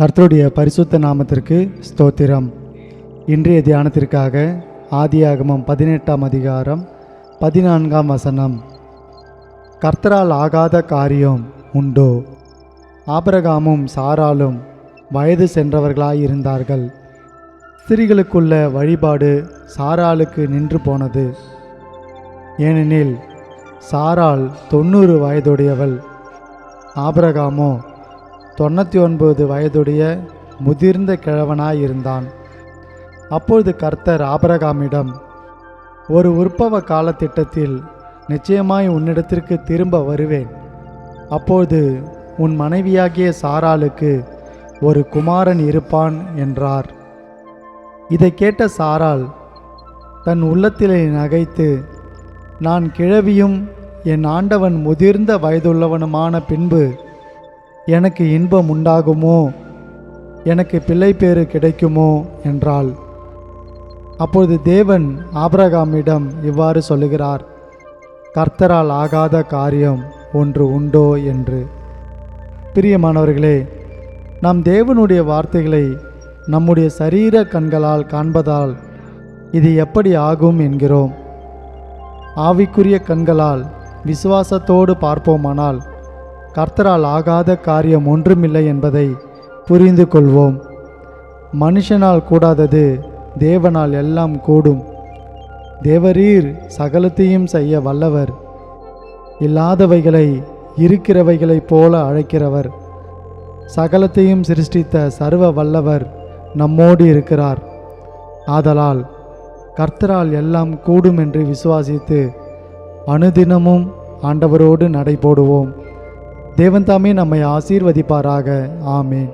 கர்த்தருடைய பரிசுத்த நாமத்திற்கு ஸ்தோத்திரம். இன்றைய தியானத்திற்காக ஆதியாகமம் பதினெட்டாம் அதிகாரம் பதினான்காம் வசனம். கர்த்தரால் ஆகாத காரியம் உண்டோ? ஆபரகாமும் சாராலும் வயது சென்றவர்களாயிருந்தார்கள். ஸ்திரீகளுக்குள்ள வழிபாடு சாராளுக்கு நின்று போனது. ஏனெனில் சாரால் தொண்ணூறு வயதுடையவள். ஆபரகாமோ தொண்ணூற்றி ஒன்பது வயதுடைய முதிர்ந்த கிழவனாய் இருந்தான் அப்பொழுது கர்த்தர் ஆபரகாமிடம் ஒரு உற்பவ காலத்திட்டத்தில் நிச்சயமாய் உன்னிடத்திற்கு திரும்ப வருவேன். அப்பொழுது உன் மனைவியாகிய சாராளுக்கு ஒரு குமாரன் இருப்பான் என்றார். இதை கேட்ட சாராள் தன் உள்ளத்திலே நகைத்து நான் கிழவியும் என் ஆண்டவன் முதிர்ந்த வயதுள்ளவனுமான பின்பு எனக்கு இன்பம் உண்டாகுமோ? எனக்கு பிள்ளை பேறு கிடைக்குமோ? என்றாள். அப்பொழுது தேவன் ஆபிரகாமிடம் இவ்வாறு சொல்லுகிறார் கர்த்தரால் ஆகாத காரியம் ஒன்று உண்டோ? என்று. பிரியமானவர்களே நாம் தேவனுடைய வார்த்தைகளை நம்முடைய சரீர கண்களால் காண்பதால் இது எப்படி ஆகும் என்கிறோம். ஆவிக்குரிய கண்களால் விசுவாசத்தோடு பார்ப்போமானால் கர்த்தரால் ஆகாத காரியம் ஒன்றுமில்லை என்பதை புரிந்து கொள்வோம். மனுஷனால் கூடாதது தேவனால் எல்லாம் கூடும். தேவரீர் சகலத்தையும் செய்ய வல்லவர். இல்லாதவைகளை இருக்கிறவைகளைப் போல அழைக்கிறவர். சகலத்தையும் சிருஷ்டித்த சர்வ வல்லவர் நம்மோடு இருக்கிறார். ஆதலால் கர்த்தரால் எல்லாம் கூடும் என்று விசுவாசித்து அனுதினமும் ஆண்டவரோடு நடைபோடுவோம். தேவன் தாமே நம்மை ஆசீர்வதிப்பாராக. ஆமேன்.